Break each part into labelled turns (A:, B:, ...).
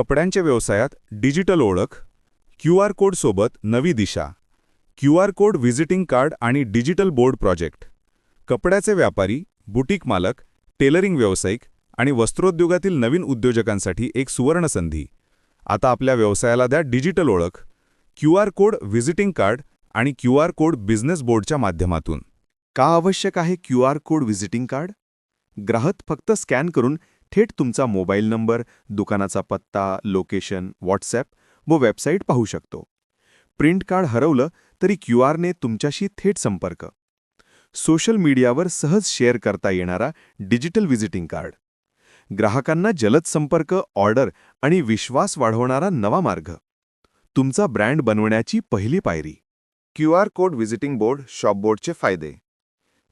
A: कपड्यांच्या व्यवसायात डिजिटल ओळख क्यू आर कोडसोबत नवी दिशा Q R code visiting card आणि डिजिटल बोर्ड प्रोजेक्ट कपड्याचे व्यापारी बुटीक मालक टेलरिंग व्यावसायिक आणि वस्त्रोद्योगातील नवीन उद्योजकांसाठी एक सुवर्ण संधी आता आपल्या व्यवसायाला द्या डिजिटल ओळख Q R code visiting card आणि क्यू आर कोड बिझनेस बोर्डच्या माध्यमातून.
B: का आवश्यक आहे Q R code visiting card? ग्राहक फक्त स्कॅन करून थेट तुमचा मोबाईल नंबर दुकानाचा पत्ता लोकेशन व्हॉट्सॲप व वेबसाईट पाहू शकतो. प्रिंट कार्ड हरवलं तरी क्यू आरने तुमच्याशी थेट संपर्क. सोशल मीडियावर सहज शेअर करता येणारा डिजिटल व्हिजिटिंग कार्ड. ग्राहकांना जलद संपर्क ऑर्डर आणि विश्वास वाढवणारा नवा मार्ग. तुमचा ब्रँड बनवण्याची पहिली पायरी.
C: Q R code visiting board शॉपबोर्डचे फायदे.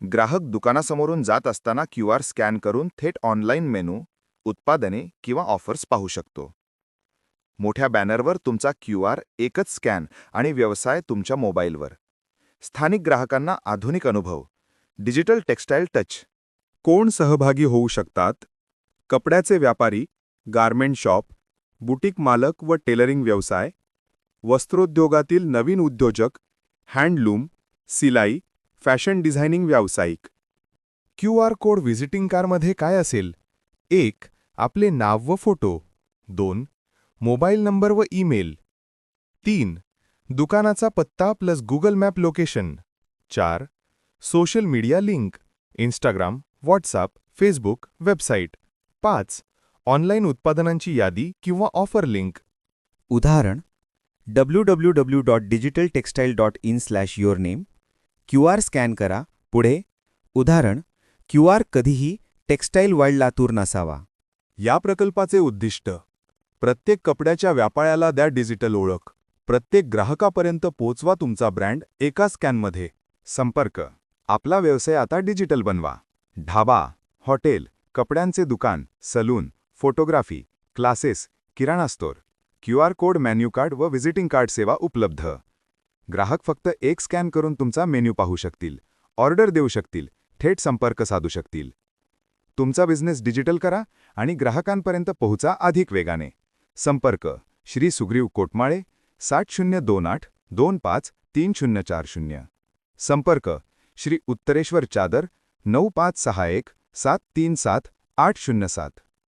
C: ग्राहक दुकानासमोरून जात असताना क्यू आर स्कॅन करून थेट ऑनलाईन मेनू उत्पादने किंवा ऑफर्स पाहू शकतो. मोठ्या बॅनरवर तुमचा क्यू आर एकच स्कॅन आणि व्यवसाय तुमच्या मोबाईलवर. स्थानिक ग्राहकांना आधुनिक अनुभव. Digital textile touch.
A: कोण सहभागी होऊ शकतात? कपड्याचे व्यापारी गारमेंट शॉप बुटीक मालक व टेलरिंग व्यवसाय वस्त्रोद्योगातील नवीन उद्योजक हँडलूम सिलाई फॅशन डिझायनिंग व्यावसायिक. क्यू आर कोड व्हिजिटिंग कारमध्ये काय असेल? एक आपले नाव व फोटो. दोन मोबाईल नंबर व ईमेल. तीन दुकानाचा पत्ता प्लस गुगल मॅप लोकेशन. चार social media link. Instagram WhatsApp Facebook website. पाच ऑनलाईन उत्पादनांची यादी किंवा ऑफर लिंक.
D: उदाहरण W W W dot digital textile dot in slash your name Q R scan करा. पुढे उदाहरण क्यू आर कधीही टेक्स्टाईल वाईल्ड लातूर नसावा.
A: या प्रकल्पाचे उद्दिष्ट प्रत्येक कपड्याच्या व्यापाऱ्याला द्या डिजिटल ओळख. प्रत्येक ग्राहकापर्यंत पोचवा तुमचा ब्रँड एका स्कॅनमध्ये. संपर्क आपला व्यवसाय आता डिजिटल बनवा. ढाबा हॉटेल कपड्यांचे दुकान सलून फोटोग्राफी क्लासेस किराणा store Q R code menu card व व्हिजिटिंग कार्ड सेवा उपलब्ध. ग्राहक फक्त एक स्कॅन करून तुमचा मेन्यू पाहू शकतील ऑर्डर देऊ शकतील थेट संपर्क साधू शकतील. तुमचा बिझनेस डिजिटल करा आणि ग्राहकांपर्यंत पोहोचा अधिक वेगाने. संपर्क श्री सुग्रीव कोटमाळे सात शून्य दोन आठ दोन पाच तीन शून्य चार शून्य. संपर्क श्री उत्तरेश्वर चादर नऊ पाच सहा एक सात तीन सात आठ शून्य सात.